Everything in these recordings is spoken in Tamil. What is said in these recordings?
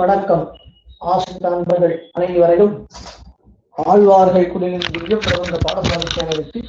வணக்கம். ஆசிரியர் அனைவரையும் ஆழ்வார்கள் குடிலின் திவ்ய பிரபந்த பாடசாலை சேனலுக்கு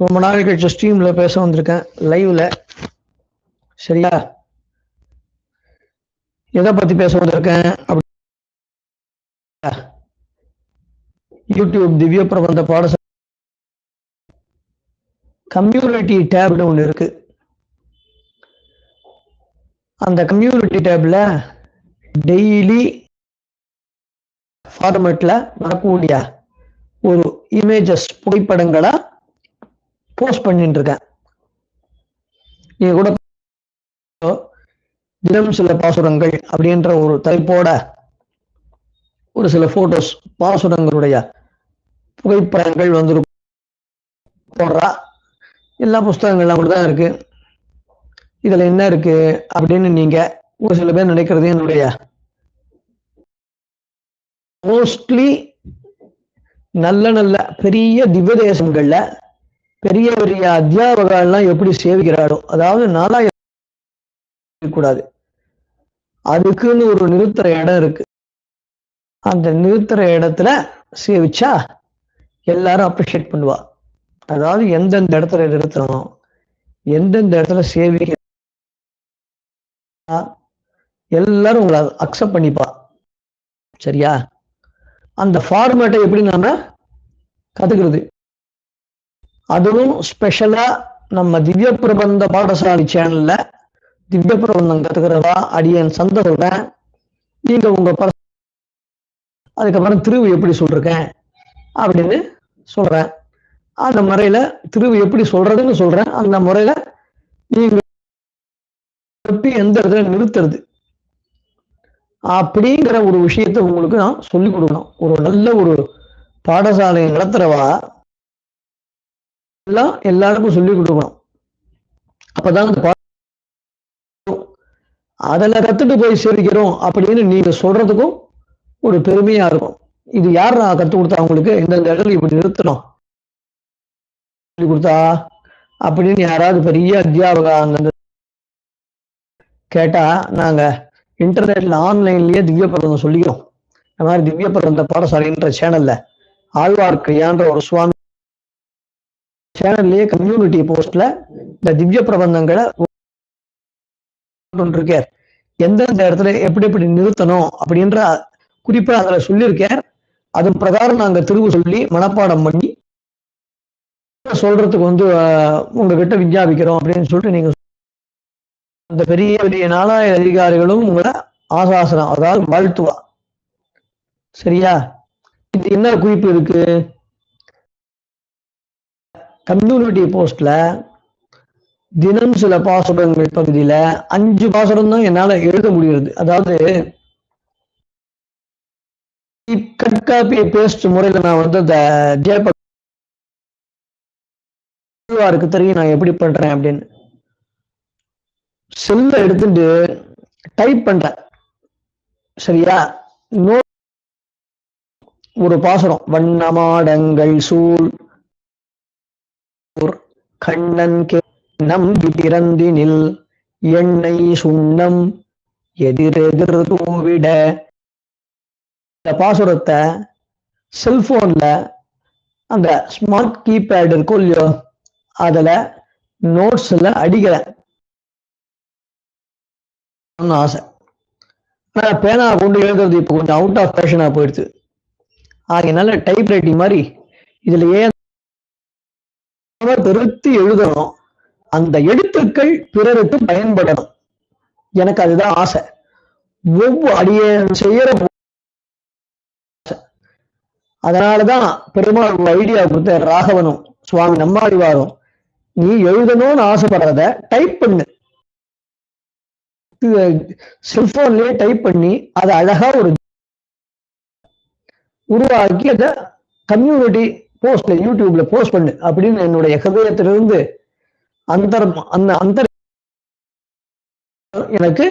ரொம்ப நாள் கழிச்சு ஸ்ட்ரீம்ல பேச வந்திருக்கேன். லைவ்ல சரியா? எதை பத்தி பேச வந்திருக்கேன்? அப்படி யூடியூப் திவ்ய பிரபந்த பாடசாலை. கம்யூனிட்டி டேப்னு ஒன்று இருக்கு. அந்த கம்யூனிட்டி டேபில் டெய்லி ஃபார்மேட்டில் வரக்கூடிய ஒரு இமேஜஸ் புகைப்படங்களை போஸ்ட் பண்ணிட்டு இருக்கேன் நீங்க கூட தினம் சில பாசுரங்கள் அப்படின்ற ஒரு தலைப்போட ஒரு சில போட்டோஸ் பாசுரங்களுடைய புகைப்படங்கள் வந்து போடுறா. எல்லா புஸ்தகங்கள்லாம் கூட தான் இருக்கு. இதுல என்ன இருக்கு அப்படின்னு நீங்க ஒரு சில பேர் நினைக்கிறது என்னுடைய மோஸ்ட்லி நல்ல நல்ல பெரிய திவ்ய தேசங்கள்ல பெரிய பெரிய அத்தியாபகம்லாம் எப்படி சேவிக்கிறாரோ அதாவது நாலாயிரம் கூடாது அதுக்குன்னு ஒரு நிறுத்துற இடம் இருக்கு. அந்த நிறுத்துற இடத்துல சேவிச்சா எல்லாரும் அப்ரிஷியேட் பண்ணுவா. அதாவது எந்தெந்த இடத்துல நிறுத்தணும் எந்தெந்த இடத்துல சேவிக்க எல்லாரும் உங்களை அக்செப்ட் பண்ணிப்பா. சரியா? அந்த ஃபார்மேட்டை எப்படி நாம கத்துக்கிறது? அதுவும் ஸ்பெஷலா நம்ம திவ்ய பிரபந்த பாடசாலை சேனல்ல திவ்ய பிரபந்தம் கத்துக்கிறதா? அடியன் சந்த சொல்றேன். நீங்க உங்க அதுக்கப்புறம் திருவு எப்படி சொல்றேன் அப்படின்னு சொல்றேன். அந்த முறையில திருவு எப்படி சொல்றதுன்னு சொல்றேன். அந்த முறையில நீங்க எப்படி எந்த இடத்துல நிறுத்துறது? அப்படிங்கிற ஒரு விஷயத்த உங்களுக்கு நான் சொல்லிக் கொடுக்கணும். ஒரு நல்ல ஒரு பாடசாலையை நடத்துறவா? எல்லாம் எல்லாருக்கும் சொல்லிக் கொடுக்கணும். அப்பதான் அந்த அதில் கத்துட்டு போய் சேர்க்கிறோம் அப்படின்னு நீங்க சொல்றதுக்கும் ஒரு பெருமையா இருக்கும். இது யார் நான் கத்து கொடுத்தா அவங்களுக்கு? எந்தெந்த இடத்துல இப்படி நிறுத்தணும்? சொல்லி கொடுத்தா அப்படின்னு யாராவது பெரிய அத்தியாபகா அந்த கேட்டா நாங்க இன்டர்நெட்ல ஆன்லைன்லயே திவ்ய பிரபந்தம் சொல்லிக்கிறோம். இந்த மாதிரி திவ்ய பிரபந்த பாடசாலைன்ற சேனல்ல ஆழ்வார்க்கையான்ற ஒரு சுவாமி சேனல்லையே கம்யூனிட்டி போஸ்ட்ல இந்த திவ்ய பிரபந்தங்களை இருக்கார் எந்தெந்த இடத்துல எப்படி எப்படி நிறுத்தணும் அப்படின்ற குறிப்பா அதுல சொல்லியிருக்கார். அது பிரகாரம் நாங்க திருவு சொல்லி மனப்பாடம் பண்ணி சொல்றதுக்கு வந்து உங்ககிட்ட விஞ்ஞாபிக்கிறோம் அப்படின்னு சொல்லிட்டு நீங்க அந்த பெரிய பெரிய நாலாயிர அதிகாரிகளும் உங்களை ஆசாசனம் அதாவது வாழ்த்துவா. சரியா? இது என்ன குறிப்பு இருக்கு? கம்யூனிட்டி போஸ்ட்ல தினம் சில பாசுரங்கள் பகுதியில அஞ்சு பாசுரம் தான் என்னால எழுத முடிகிறது. அதாவது கட் பேஸ்ட் முறையில நான் வந்து இந்த இருக்கு தெரியும் நான் எப்படி பண்றேன் அப்படின்னு. செல்ல எடுத்துட்டு டைப் பண்றேன் சரியா? நோ ஒரு பாசுரம். வண்ணமாடங்கள் சூழ் கண்ணன் கே நம்பி பிறந்தினில் எண்ணெய் சுண்ணம் எதிரெதிர் தூவிட. இந்த பாசுரத்தை செல்போன்ல அந்த ஸ்மார்ட் கீபேட் இருக்கும் இல்லையோ அதுல நோட்ஸ்ல அடிக்கிறேன் ஆசை. ஆனா பேனா கொண்டு எழுதுறது இப்போ கொஞ்சம் அவுட் ஆஃப் ஃபேஷனாக போயிடுது ஆகையினால டைப் ரைட்டிங் மாதிரி இதுலயே பெருத்து எழுதணும் அந்த எழுத்துக்கள் பிறருக்கு பயன்படணும். எனக்கு அதுதான் ஆசை. ஒவ்வொரு அடிய செய்யற அதனாலதான் பெருமாள் ஐடியா கொடுத்த ராகவனும் சுவாமி நம்மாடிவாரும் நீ எழுதணும்னு ஆசைப்படுறத டைப் பண்ணு. செல்போன்லயே டைப் பண்ணி அதை அழகா ஒரு உருவாக்கி அதை கம்யூனிட்டி போஸ்ட் யூடியூப்ல போஸ்ட் பண்ணு அப்படின்னு என்னுடைய ஹதயத்திலிருந்து அந்தர் அந்த அந்தர் எனக்கு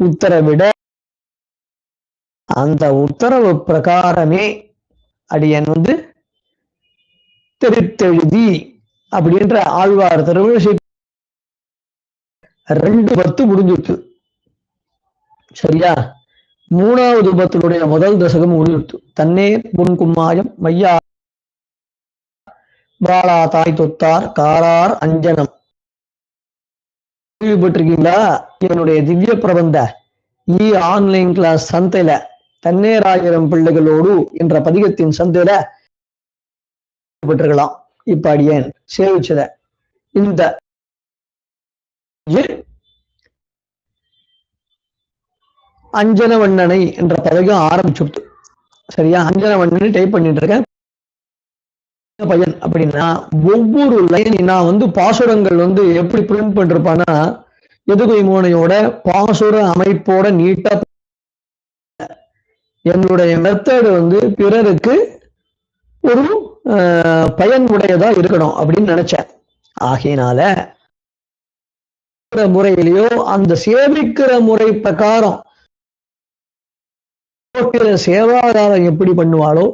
உத்தரவிட. அந்த உத்தரவு பிரகாரமே அடியன் வந்து தெரித்தெழுதி அப்படின்ற ஆழ்வார் திருவிழை ரெண்டு பத்து முடிஞ்சுட்டு சரியா? மூணாவது பத்தினுடைய முதல் தசகம் முடிஞ்சுட்டு தன்னே பொன் கும்மாயம் மையா பாலா தாய் தொத்தார் காரார் அஞ்சனம். கேள்விப்பட்டிருக்கீங்களா என்னுடைய திவ்ய பிரபந்த இ ஆன்லைன் கிளாஸ் சந்தையில தன்னேராயிரம் பிள்ளைகளோடு என்ற பதிகத்தின் சந்தையில பெற்றுக்கலாம் இப்ப அடியேன் சேவிச்சத. இந்த அஞ்சனவண்ணனை என்ற பதவியும் ஆரம்பிச்சுடுத்து சரியா? அஞ்சனவண்ணனை டைப் பண்ணிட்டு இருக்கேன். பையன் அப்படின்னா ஒவ்வொரு லைன் நான் வந்து பாசுரங்கள் வந்து எப்படி பிரிண்ட் பண்ணிருப்பான்னா எதுகை மூனையோட பாசுர அமைப்போட நீட்டா என்னுடைய மெத்தடு வந்து பிறருக்கு ஒரு அஹ், பயனுடையதா இருக்கணும் அப்படின்னு நினைச்சேன். ஆகையினால முறையிலையோ அந்த சேவிக்கிற முறை பிரகாரம் சேவாதாரம் எப்படி பண்ணுவாளோ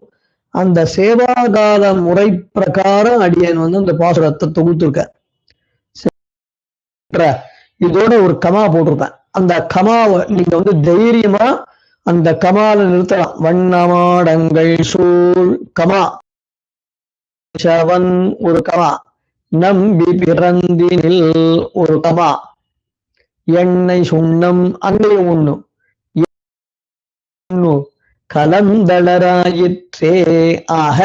அந்த சேவாகார முறை பிரகாரம் அடியன் வந்து அந்த பாசுரத்தை தொகுத்துருக்க இதோட ஒரு கமா போட்டிருப்பேன். அந்த கமாவை நீங்க வந்து தைரியமா அந்த கமால நிறுத்தலாம். வண்ணமாடங்கள் சூழ் கமா. சவன் ஒரு கமா. நம்பி பிறந்தினில் ஒரு கமா எண்ணெய் சுண்ணம் அங்கேயும் ஒண்ணு கலந்தளராயிற்றே ஆக.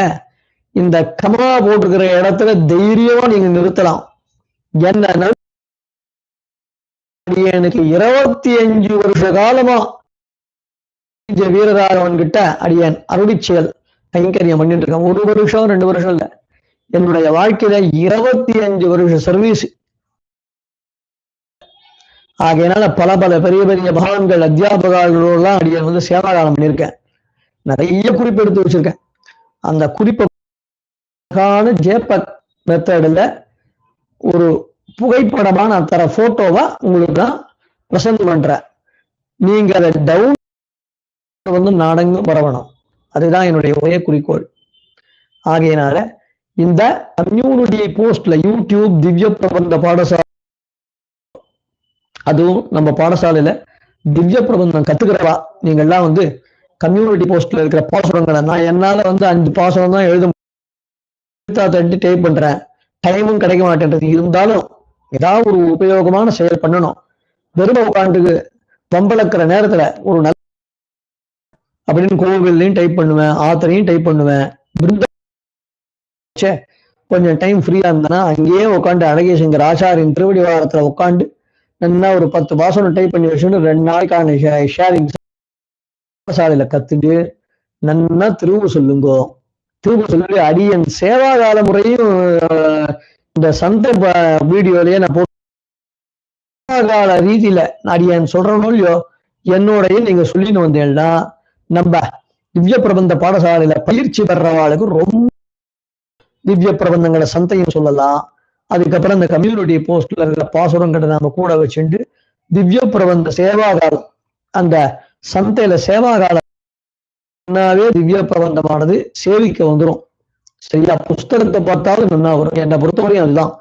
இந்த கமா போட்டிருக்கிற இடத்துல தைரியமா நீங்க நிறுத்தலாம். என்ன எனக்கு இருபத்தி அஞ்சு வருஷ காலமா. வீரராகவன் கிட்ட அடியன். அருடிச்செயல் கைங்கரியம் பண்ணிட்டு இருக்கேன். ஒரு வருஷம் ரெண்டு வருஷம் இல்ல. என்னுடைய வாழ்க்கையில இருபத்தி அஞ்சு வருஷம் சர்வீஸ் ஆகையினால பல பல பெரிய பெரிய பகவான்கள் அத்தியாபகர்களோடலாம் அடியன் வந்து சேவாகாலம் பண்ணியிருக்கேன். நிறைய குறிப்பு எடுத்து வச்சிருக்கேன். அந்த குறிப்பான ஜேபக் மெத்தடில் ஒரு புகைப்படமா நான் தர போட்டோவா உங்களுக்கு நான் ப்ரெசென்ட் பண்றேன். நீங்க அதை டவுன் வந்து நாடெங்கும் பரவணும். அதுதான் என்னுடைய ஒரே குறிக்கோள். ஆகையினால இந்த கம்யூனிட்டி போஸ்ட்ல யூடியூப் திவ்ய பிரபந்த பாடசாலை. அதுவும் நம்ம பாடசாலையில திவ்ய பிரபந்தம் கத்துக்கிறவா? நீங்க எல்லாம் வந்து கம்யூனிட்டி போஸ்ட்ல இருக்கிற பாசுரங்களை நான் என்னால வந்து அஞ்சு பாசுரம் தான் எழுத தட்டி டைப் பண்றேன். டைமும் கிடைக்க மாட்டேன்றது. இருந்தாலும் ஏதாவது ஒரு உபயோகமான செயல் பண்ணணும். வெறும உட்காந்துக்கு பம்பளக்கிற நேரத்துல ஒரு நல்ல அப்படின்னு கோவில்லையும் டைப் பண்ணுவேன் ஆத்தரையும் டைப் பண்ணுவேன். பிருந்த ச்சே, கொஞ்சம் டைம் ஃப்ரீயா இருந்தேன்னா அங்கேயே உட்காந்து அழகேசங்கர் ஆச்சாரியின் திருவடி வாரத்துல உட்காந்து நல்லா ஒரு பத்து பாசனம் டைப் பண்ணி வச்சுட்டு ரெண்டு நாளைக்கான ஷேரிங் சாலையில கத்துட்டு நன்னா திருவு சொல்லுங்கோ. திருவு சொல்லி அடியன் சேவாகால முறையும் இந்த சந்த வீடியோலயே நான் போட்டு சேவாகால ரீதியில அடியன் சொல்றனோ இல்லையோ என்னோடய நீங்க சொல்லின்னு வந்தேன்னா நம்ம திவ்ய பிரபந்த பாடசாலையில பயிற்சி பெறவாளுக்கு ரொம்ப திவ்ய பிரபந்தங்களை சந்தையும் சொல்லலாம். அதுக்கப்புறம் இந்த கம்யூனிட்டி போஸ்ட்ல இருக்கிற பாசுரங்களை நாம கூட வச்சுட்டு திவ்ய பிரபந்த சேவாகாலம் அந்த சந்தையில சேவாகாலம் நன்னாவே திவ்ய பிரபந்தமானது சேவிக்க வந்துரும். சரியா? புஸ்தகத்தை பார்த்தாலும் நன்னா வரும். என்னை பொறுத்தவரையும் அதுதான்.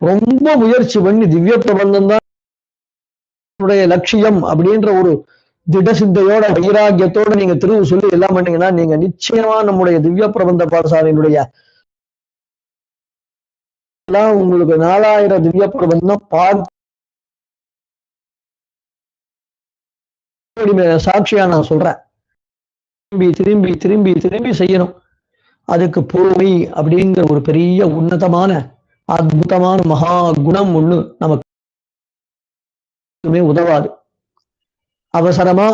ரொம்ப முயற்சி பண்ணி திவ்ய பிரபந்தம் தான் லட்சியம் அப்படின்ற ஒரு திட சிந்தையோட வைராக்கியத்தோட நீங்க திருவு சொல்லி எல்லாம் பண்ணீங்கன்னா நீங்க நிச்சயமா நம்முடைய திவ்ய பிரபந்த பாடசாலையினுடைய எல்லாம் உங்களுக்கு நாலாயிரம் திவ்ய பிரபந்தம் பார்த்து சாட்சியா நான் சொல்றேன். திரும்பி திரும்பி திரும்பி திரும்பி செய்யணும். அதுக்கு பொறுமை அப்படிங்கிற ஒரு பெரிய உன்னதமான அற்புதமான மகா குணம் ஒண்ணு நமக்கு எதுவுமே உதவாது. அவசரமா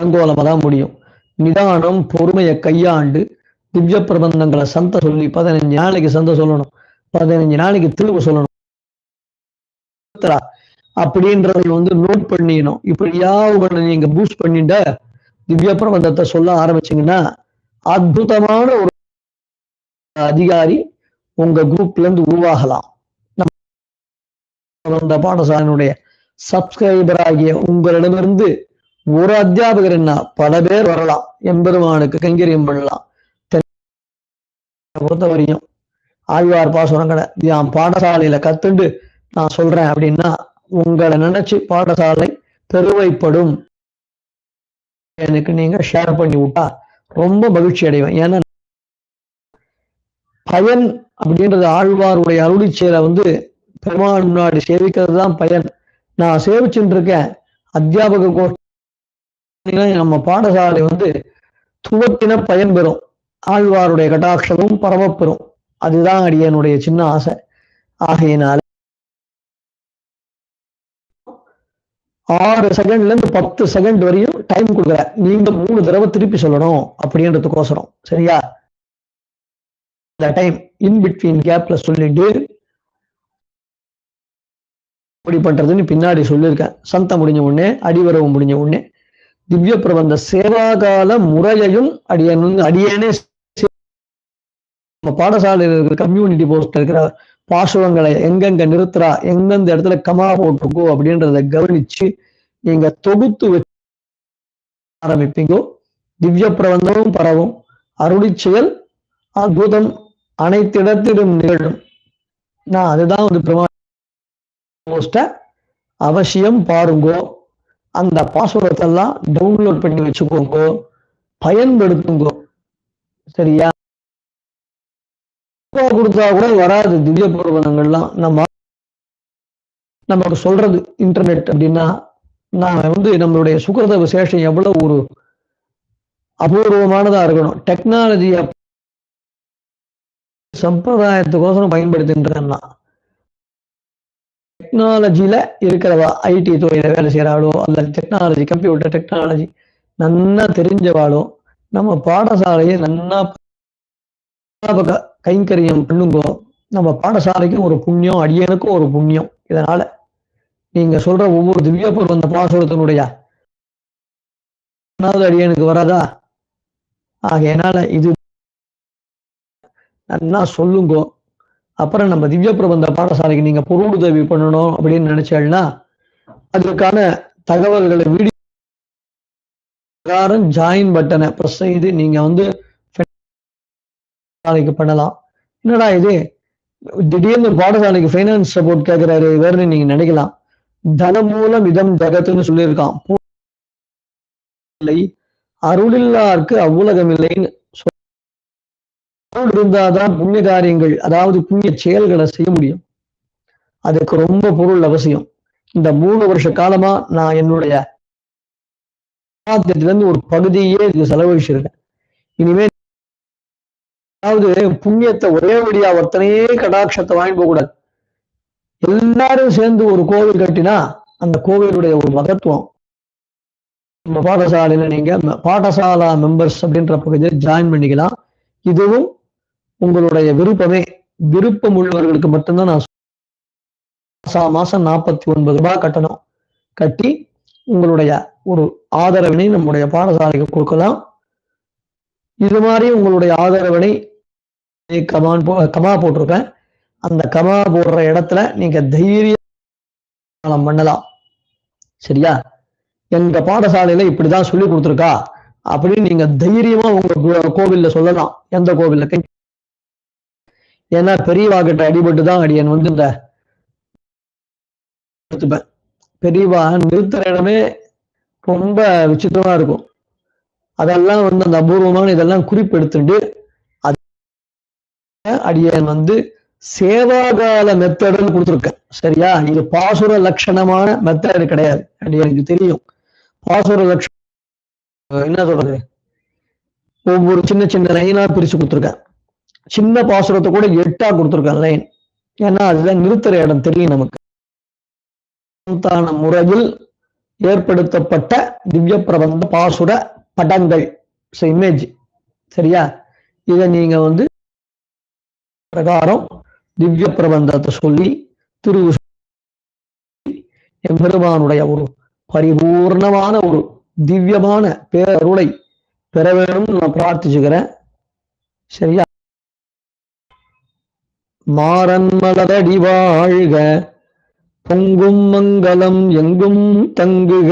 அங்கோலமா தான் முடியும். நிதானம் பொறுமையை கையாண்டு திவ்ய பிரபந்தங்களை சந்தை சொல்லி பதினஞ்சு நாளைக்கு சந்த சொல்லணும். பதினஞ்சு நாளைக்கு திரும்ப சொல்லணும். அப்படின்றதை வந்து நோட் பண்ணிடணும். இப்படியா உங்களை நீங்க பூஸ்ட் பண்ணிட்டு திவ்ய பிரபந்தத்தை சொல்ல ஆரம்பிச்சீங்கன்னா அற்புதமான ஒரு அதிகாரி உங்க குரூப்ல இருந்து உருவாகலாம். நம்ம அந்த பாடசாலையினுடைய சப்ஸ்கிரைபர் ஆகிய உங்களிடமிருந்து ஒரு அத்தியாபகர் என்ன பல பேர் வரலாம். எம்பெருமானுக்கு கைங்கரியம் பண்ணலாம். பொறுத்தவரையும் ஆழ்வார் பாசுரங்களை என் பாடசாலையில கத்துண்டு நான் சொல்றேன் அப்படின்னா உங்களை நினைச்சு பாடசாலை பெருமைப்படும். எனக்கு நீங்க ஷேர் பண்ணி விட்டா ரொம்ப மகிழ்ச்சி அடைவேன். ஏன்னா பயன் அப்படின்றது ஆழ்வாருடைய அருளி செயலை வந்து பெருமாள் முன்னாடி சேவிக்கிறது தான் பயன். நான் சேவிச்சுட்டு இருக்கேன். அத்தியாபக கோஷ்டி நம்ம பாடசாலை வந்து துவக்கின பயன் பெறும் ஆழ்வாருடைய கட்டாட்சமும் பரமப்பெறும் அதுதான் அடியனுடைய சின்ன ஆசை. ஆகையினால ஆறு செகண்ட்ல இருந்து பத்து செகண்ட் வரையும் டைம் கொடுக்குற நீங்க மூணு தடவை திருப்பி சொல்லணும் அப்படின்றதுக்கோசரம். சரியா? இந்த டைம் இன் பிட்வீன் கேப்ல சொல்லிட்டு எப்படி பண்றதுன்னு பின்னாடி சொல்லியிருக்கேன். சந்த முடிஞ்ச உடனே அடிவரவு முடிஞ்ச உடனே திவ்ய பிரபந்த சேவாகால முறையையும் அடியன் அடியேனே நம்ம பாடசாலையில் இருக்கிற கம்யூனிட்டி போஸ்ட் இருக்கிற பாசுரங்களை எங்கெங்க நிறுத்துறா எந்தெந்த இடத்துல கமா போட்டிருக்கோ அப்படின்றத கவனிச்சு நீங்க தொகுத்து வச்சு ஆரம்பிப்பீங்கோ. திவ்ய பிரபந்தமும் பரவும். அருளி செயல் அற்புதம் அனைத்து இடத்திலும் நிகழும். நான் அதுதான் வந்து பிரமா போஸ்ட அவசியம் பாருங்கோ. அந்த பாஸ்வேர்டெல்லாம் டவுன்லோட் பண்ணி வச்சுக்கோங்கோ. பயன்படுத்துங்கோ. சரியா? கொடுத்தா கூட வராது திவ்ய பிரபந்தங்கள்லாம். நம்ம நமக்கு சொல்றது இன்டர்நெட் அப்படின்னா நான் வந்து நம்மளுடைய சுகிரத விசேஷம் எவ்வளவு ஒரு அபூர்வமானதா இருக்கணும். டெக்னாலஜியை சம்பிரதாயத்துக்கோசரம் பயன்படுத்தின்றேன்னா டெக்னாலஜியில இருக்கிறவா ஐடி துறையில வேலை செய்யறாளோ அல்லது டெக்னாலஜி கம்ப்யூட்டர் டெக்னாலஜி நன்னா தெரிஞ்சவாளோ நம்ம பாடசாலையை நன்னா கைங்கரியம் பண்ணுங்கோ நம்ம பாடசாலைக்கும் ஒரு புண்ணியம் அடியனுக்கும் ஒரு புண்ணியம். இதனால நீங்க சொல்ற ஒவ்வொரு திவ்ய அந்த பாசுரத்தினுடைய அடியனுக்கு வராதா? ஆகையனால இது நல்லா சொல்லுங்கோ. அப்புறம் நம்ம திவ்ய பிரபந்த பாடசாலைக்கு நீங்க பொருளுதவி பண்ணணும் அப்படின்னு நினைச்சேன்னா அதற்கான தகவல்களை வீடியோ ஜாயின் பட்டனை ப்ரெஸ் செய்து நீங்க வந்து நாளைக்கு பண்ணலாம். என்னடா இது? திடீர்னு பாடசாலைக்கு ஃபைனான்ஸ் சப்போர்ட் கேட்கிறாரு வேறுனு நீங்க நினைக்கலாம். தன மூலம் இதம் ஜகத்துன்னு சொல்லியிருக்கான். இல்லை அருளில்லாருக்கு அவ்வுலகம் இல்லைன்னு இருந்தாதான் புண்ணிய காரியங்கள் அதாவது புண்ணிய செயல்களை செய்ய முடியும். அதுக்கு ரொம்ப பொருள் அவசியம். இந்த மூணு வருஷ காலமா நான் என்னுடைய இருந்து ஒரு பகுதியே இதுக்கு செலவழிச்சிருக்கேன். இனிமே அதாவது புண்ணியத்தை ஒரே வழியா ஒத்தனையே கடாட்சத்தை வாங்கி போக கூடாது. எல்லாரும் சேர்ந்து ஒரு கோவில் கட்டினா அந்த கோவிலுடைய ஒரு மகத்துவம். நம்ம பாடசாலையில நீங்க பாடசாலா மெம்பர்ஸ் அப்படின்ற பகுதியில் ஜாயின் பண்ணிக்கலாம். இதுவும் உங்களுடைய விருப்பமே. விருப்பம் உள்ளவர்களுக்கு மட்டும்தான் நான் மாசம் மாசம் நாற்பத்தி ஒன்பது ரூபாய் கட்டணும். கட்டி உங்களுடைய ஒரு ஆதரவினை நம்முடைய பாடசாலைக்கு கொடுக்கலாம். இது மாதிரி உங்களுடைய ஆதரவினை கமான் போ கமா போட்டிருக்கேன் அந்த கமா போடுற இடத்துல நீங்க தைரியம் பண்ணலாம். சரியா? எங்க பாடசாலையில இப்படிதான் சொல்லி கொடுத்துருக்கா அப்படின்னு நீங்க தைரியமா உங்க கோவில்ல சொல்லலாம். எந்த கோவில்ல? ஏன்னா பெரியவா கிட்ட அடிபட்டு தான் அடியன் வந்து இந்த பெரியவா நிறுத்துற இடமே ரொம்ப விசித்திரமா இருக்கும். அதெல்லாம் வந்து அந்த அபூர்வமான இதெல்லாம் குறிப்பெடுத்துட்டு அடியன் வந்து சேவாகால மெத்தடுன்னு கொடுத்துருக்கேன் சரியா? இது பாசுர லட்சணமான மெத்தடு கிடையாது. எனக்கு தெரியும். பாசுர லட்சணம் என்ன சொல்றது? ஒவ்வொரு சின்ன சின்ன லைனா பிரிச்சு கொடுத்துருக்கேன் சின்ன பாசுரத்தை கூட எட்டா கொடுத்துருக்கேன் லைன் ஏன்னா அதுதான் நிறுத்துற இடம் தெரியும் நமக்கு. முறையில் ஏற்படுத்தப்பட்ட திவ்ய பிரபந்த பாசுர படங்கள். இமேஜ் சரியா? இதை நீங்க வந்து பிரகாரம் திவ்ய பிரபந்தத்தை சொல்லி திரு எம்பெருமானுடைய ஒரு பரிபூர்ணமான ஒரு திவ்யமான பேரருளை பெற வேணும்னு நான் பிரார்த்திச்சுக்கிறேன். சரியா? மாறன் மலரடி வாழ்க பொங்கும் மங்களம் எங்கும் தங்குக.